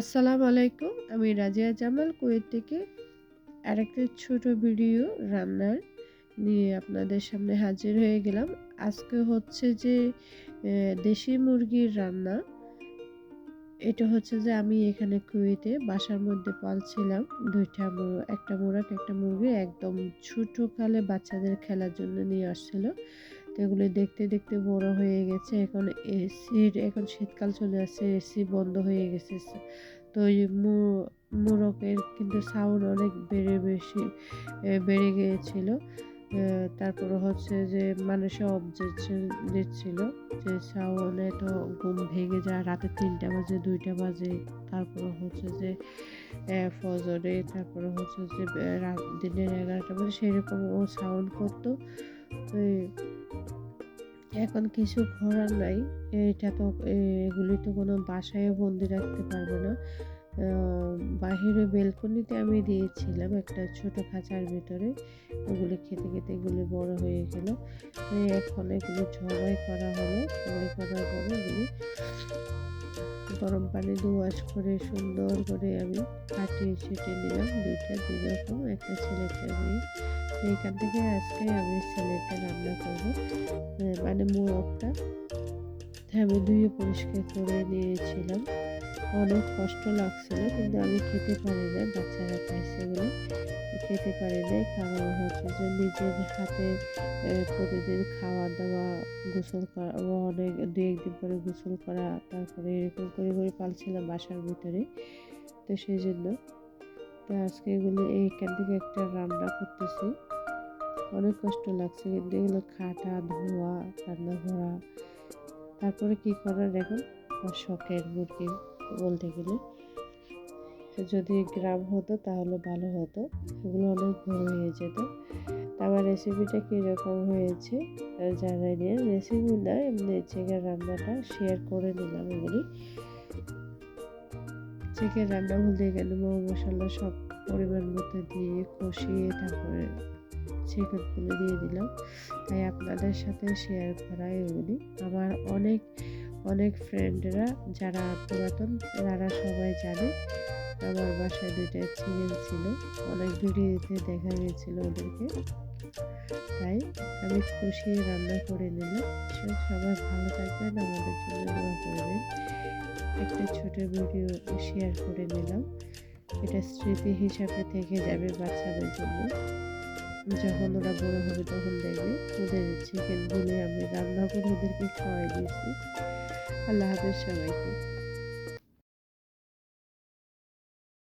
আসসালামু আলাইকুম, আমি রাজিয়া জামাল কুয়েত থেকে আরেকটা ছোট ভিডিও রান্নার নিয়ে আপনাদের সামনে হাজির হয়ে গেলাম। আজকে হচ্ছে যে দেশি মুরগির রান্না। এটা হচ্ছে যে, আমি এখানে কুয়েতে বাসার মধ্যে পালছিলাম দুইটা একটা মোরগ, একটা মুরগি। একদম ছোটো কালে বাচ্চাদের খেলার জন্য নিয়ে আসছিল। তো এগুলো দেখতে দেখতে বড় হয়ে গেছে। এখন এসির, এখন শীতকাল চলে আসছে, এসি বন্ধ হয়ে গেছে। তো মোরকের কিন্তু সাউন্ড অনেক বেড়ে বেশি বেড়ে গিয়েছিল। তারপরে হচ্ছে যে মানুষে অবজেকশন দিচ্ছিল যে সাউন্ডে তো ঘুম ভেঙে যায় রাতে তিনটা বাজে, দুইটা বাজে, তারপরে হচ্ছে যে ফজরে, তারপরে হচ্ছে যে রাত দিনের এগারোটা বাজে, সেরকম ও সাউন্ড করতো। এখন কিছু করার নাই, এটা তো এগুলি তো কোনো বাসায় বন্দি রাখতে পারবে না। বাহিরে বেলকনিতে আমি দিয়েছিলাম একটা ছোট খাঁচার ভিতরে। ওগুলো খেতে খেতে এগুলো বড় হয়ে গেল। এখন এগুলি ঝবাই করা হলো। ঝবাই করার পরে এগুলি গরম পানি দুয়াশ করে সুন্দর করে আমি কাটিয়ে ছেটে নিলাম। দুইটা দুই রকম একটা ছেলেটা মেয়ে এইখান থেকে আজকে আমি ছেলেটা রান্না করব। মানে মোরগটা আমি ধুয়ে পরিষ্কার করে নিয়েছিলাম। অনেক কষ্ট লাগছিল, কিন্তু আমি খেতে পারি না বাচ্চারা খাইছে বলে। খেতে পারি নাই, কারণ হচ্ছে যে নিজের হাতে প্রতিদিন খাওয়া দাওয়া গোসল করা অনেক দু একদিন পরে গোসল করা, তারপরে এরকম করে করে পালছিলাম বাসার ভিতরে। তো সেই জন্য তো আজকে এগুলো এইখান থেকে একটা রান্না করতেছি। অনেক কষ্ট লাগছে, কিন্তু এগুলো খাটা, ধোয়া রান্না করা তারপরে কি করার এখন? শখের মুরগি। বলতে গেলে। যদি গ্রাম হতো তাহলে ভালো হতো। এগুলো অনেক বড় হয়ে যেত। আমার রেসিপিটা কীরকম হয়েছে জানাই নিয়ে রেসিপি না, এমনি চিকেন রান্নাটা শেয়ার করে নিলাম এগুলি চিকেন রান্না বলতে গেলে মশলা সব পরিমাণ মতো দিয়ে কষিয়ে তারপরে চিকেনগুলো দিয়ে দিলাম। তাই আপনাদের সাথে শেয়ার করা এগুলি আমার অনেক অনেক ফ্রেন্ডরা যারা পুরাতন, তারা সবাই জানে। আমার বাসায় দুইটা চিকেন ছিল। অনেক ভিডিওতে দেখা গেছিল ওদেরকে। তাই আমি খুশি রান্না করে নিলাম। সবাই ভালো থাকবেন, আমাদের জন্য দোয়া করবেন। একটা ছোট ভিডিও শেয়ার করে নিলাম। এটা স্মৃতি হিসাবে থেকে যাবে বাচ্চাদের জন্য। যখন ওরা বড় হবে তখন দেখবে ওদের বলে আমি রান্না করে ওদেরকে খাওয়াই দিয়েছি। আল্লাহ হাফেজ সবাইকে।